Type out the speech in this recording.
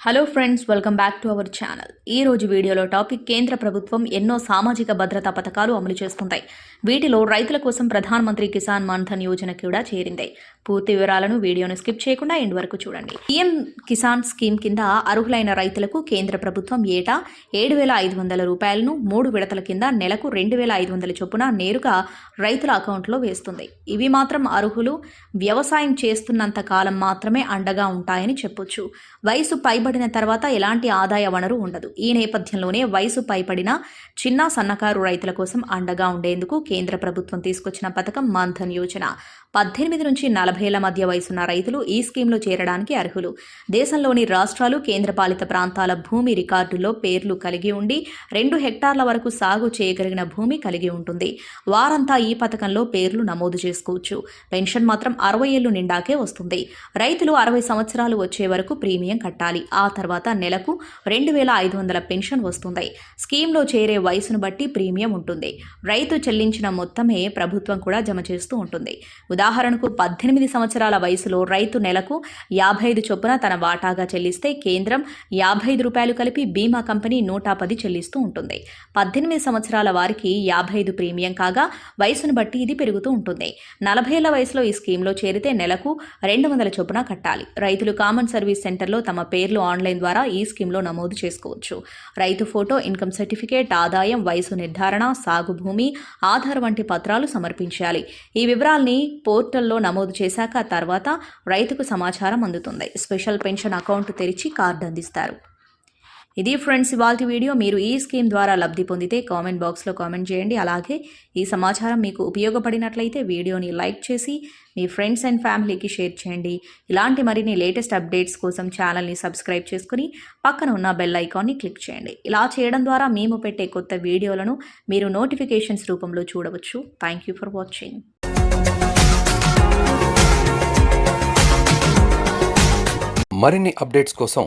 Hello friends welcome back to our channel ఈ రోజు వీడియోలో టాపిక్ కేంద్ర ప్రభుత్వం ఎన్నో సామాజిక భద్రతా పథకాలు అమలు చేస్తుంటాయి. వీటిలో రైతుల కోసం ప్రధానమంత్రి కిసాన్ మాన్ధన్ యోజన కూడా చేరింది. పూర్తి వివరాలను వీడియోను స్కిప్ చేయకుండా ఎండ్ వరకు చూడండి. పీఎం కిసాన్ స్కీమ్ కింద అర్హులైన రైతులకు కేంద్ర ప్రభుత్వం ఏటా ఏడు వేల ఐదు వందల రూపాయలను మూడు విడతల కింద నెలకు రెండు వేల ఐదు వందల చొప్పున నేరుగా రైతుల అకౌంట్లో వేస్తుంది. ఇవి మాత్రం అర్హులు వ్యవసాయం చేస్తున్నంత కాలం మాత్రమే అండగా ఉంటాయని చెప్పొచ్చు. వయసు పడిన తర్వాత ఎలాంటి ఆదాయ వనరు ఉండదు. ఈ నేపథ్యంలోనే వయసు పైబడిన చిన్న సన్నకారు రైతుల కోసం అండగా ఉండేందుకు కేంద్ర ప్రభుత్వం తీసుకొచ్చిన పథకం మాన్ధన్ యోజన. పద్దెనిమిది నుంచి నలభై ఏళ్ళ మధ్య వయసున్న రైతులు ఈ స్కీమ్లో చేరడానికి అర్హులు. దేశంలోని రాష్ట్రాలు కేంద్రపాలిత ప్రాంతాల భూమి రికార్డుల్లో పేర్లు కలిగి ఉండి రెండు హెక్టార్ల వరకు సాగు చేయగలిగిన భూమి కలిగి ఉంటుంది. వారంతా ఈ పథకంలో పేర్లు నమోదు చేసుకోవచ్చు. పెన్షన్ మాత్రం అరవై ఏళ్ళు నిండాకే వస్తుంది. రైతులు అరవై సంవత్సరాలు వచ్చే వరకు ప్రీమియం కట్టాలి. ఆ తర్వాత నెలకు రెండు వేల ఐదు వందల పెన్షన్ వస్తుంది. స్కీమ్లో చేరే వయసును బట్టి ప్రీమియం ఉంటుంది. రైతు చెల్లించిన మొత్తమే ప్రభుత్వం కూడా జమ చేస్తూ ఉంటుంది. ఉదాహరణకు పద్దెనిమిది సంవత్సరాల వయసులో రైతు నెలకు యాభై ఐదు చొప్పున తన వాటాగా చెల్లిస్తే కేంద్రం యాభై ఐదు రూపాయలు కలిపి బీమా కంపెనీ నూట పది చెల్లిస్తూ ఉంటుంది. పద్దెనిమిది సంవత్సరాల వారికి యాభై ఐదు ప్రీమియం కాగా వయసును బట్టి ఇది పెరుగుతూ ఉంటుంది. నలభై ఏళ్ళ వయసులో ఈ స్కీమ్లో చేరితే నెలకు రెండు వందల చొప్పున కట్టాలి. రైతులు కామన్ సర్వీస్ సెంటర్లో తమ పేర్లు ఆన్లైన్ ద్వారా ఈ స్కీమ్లో నమోదు చేసుకోవచ్చు. రైతు ఫోటో ఇన్కమ్ సర్టిఫికేట్ ఆదాయం వయసు నిర్ధారణ సాగు భూమి ఆధార్ వంటి పత్రాలు సమర్పించాలి. ఈ వివరాల్ని పోర్టల్లో నమోదు చేశాక తర్వాత రైతుకు సమాచారం అందుతుంది. స్పెషల్ పెన్షన్ అకౌంట్ తెరిచి కార్డు అందిస్తారు. ఇది ఫ్రెండ్స్ ఇవాళ వీడియో మీరు ఈ స్కీమ్ ద్వారా లబ్ధి పొందితే కామెంట్ బాక్స్లో కామెంట్ చేయండి. అలాగే ఈ సమాచారం మీకు ఉపయోగపడినట్లయితే వీడియోని లైక్ చేసి మీ ఫ్రెండ్స్ అండ్ ఫ్యామిలీకి షేర్ చేయండి. ఇలాంటి మరిన్ని లేటెస్ట్ అప్డేట్స్ కోసం ఛానల్ని సబ్స్క్రైబ్ చేసుకుని పక్కన ఉన్న బెల్ ఐకాన్ని క్లిక్ చేయండి. ఇలా చేయడం ద్వారా మేము పెట్టే కొత్త వీడియోలను మీరు నోటిఫికేషన్స్ రూపంలో చూడవచ్చు. Thank you for watching. మరిన్ని అప్డేట్స్ కోసం